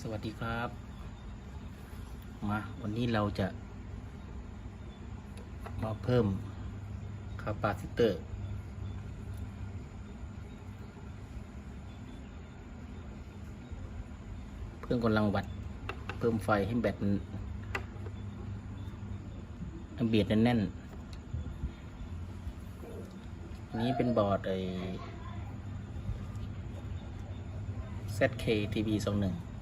สวัสดีครับ มาวันนี้เราจะ มาเพิ่มคาปาซิเตอร์ เพิ่มกำลังวัด เพิ่มไฟให้แบตมันเบียดแน่นๆนนี้เป็นบอร์ดไอ ZK TV 21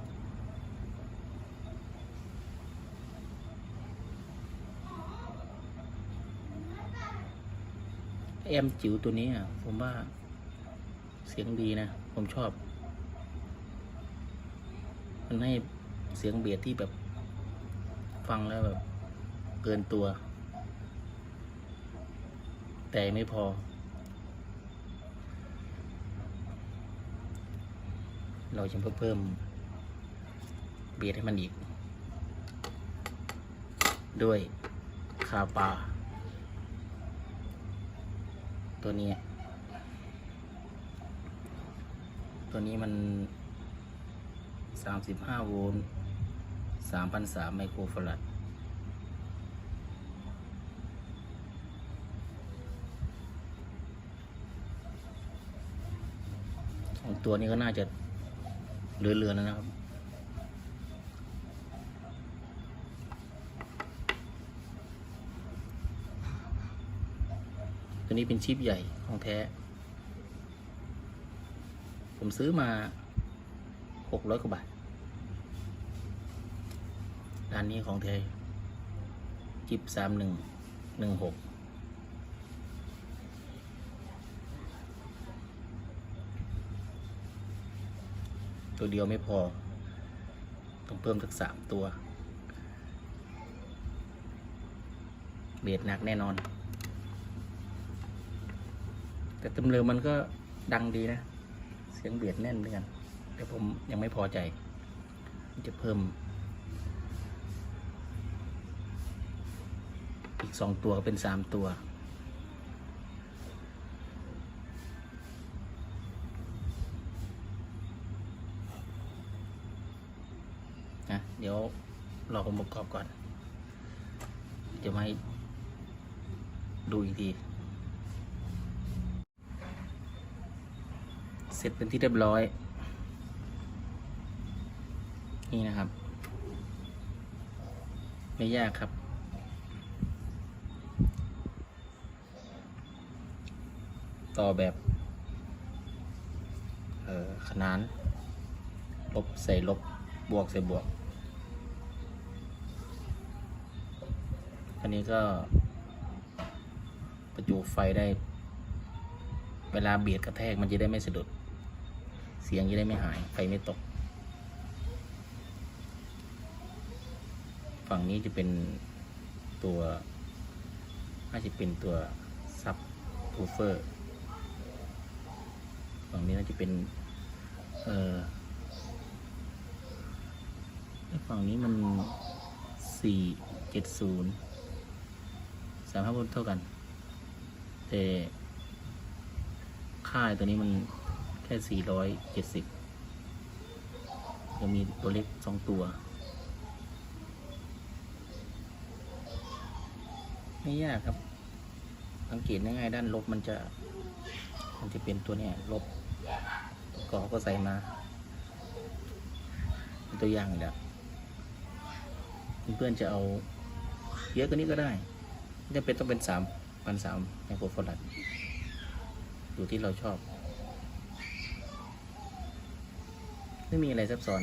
แอมจิ๋วตัวนี้อะผมว่า เสียงดีนะ ผมชอบ มันให้เสียงเบียดที่แบบ ฟังแล้วแบบ เกินตัว แต่ไม่พอ เราจะเพิ่ม เบียดให้มันอีก ด้วยคาปา ตัวนี้ ตัวนี้มัน35โวลต์3,300ไมโครฟาราดสองตัวนี้ก็น่าจะเรือๆแล้วนะครับ ตัวนี้เป็นชิปใหญ่ของแท้ ผมซื้อมาหกร้อยกว่าบาทร้านนี้ของแท้จิบสามหนึ่งหนึ่งหกตัวเดียวไม่พอ ต้องเพิ่มสักสามตัว เบียดหนักแน่นอน แต่ตำเรือมันก็ดังดีนะ เสียงเบียดแน่นเหมือนกัน แต่ผมยังไม่พอใจ จะเพิ่ม อีกสองตัวเป็นสามตัวนะเดี๋ยวรอผมประกอบก่อนจะมาให้ดูอีกที เสร็จเป็นที่เรียบร้อย นี่นะครับ ไม่ยากครับ ต่อแบบเออขนาน ลบใส่ลบ บวกใส่บวก อันนี้ก็ประจุไฟได้ เวลาเบียดกระแทกมันจะได้ไม่สะดุด เสียงจะได้ไม่หาย ไฟไม่ตก ฝั่งนี้จะเป็นตัวน่าจะเป็นตัวซับพูเฟอร์ ฝั่งนี้น่าจะเป็น เออฝั่งนี้มันสี่เจ็ดศูนย์สามห้าโวลต์เท่ากัน แต่ ค่ายตัวนี้มัน ค่สี่ร้อยเจ็ดสิบยังมีตัวเล็กสองตัว ไม่ยากครับ สังเกตง่ายๆด้านลบมันจะ มันจะเป็นตัวเนี้ยลบก็ก็ใส่มาเป็นตัวอย่างนี่แหละเพื่อนๆจะเอาเยอะกว่านี้ก็ได้ไม่จำเป็นต้องเป็นสามพันสามไมโครฟาราดอยู่ที่เราชอบ ไม่มีอะไรซับซ้อน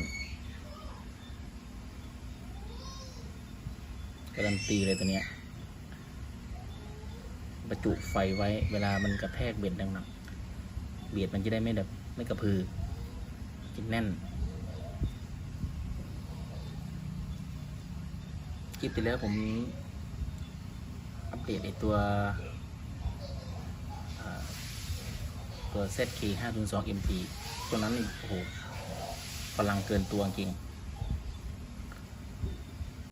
การันตีเลยตัวเนี้ยประจุไฟไว้เวลามันกระแทกเบียดดังหนักเบียดมันจะได้ไม่แบบไม่กระพือจิตแน่นคลิปที่แล้วผมอัปเดตไอตัวอ่าตัว ZK 502 MT ตัวนั้นโอ้โห พลังเกินตัวจริง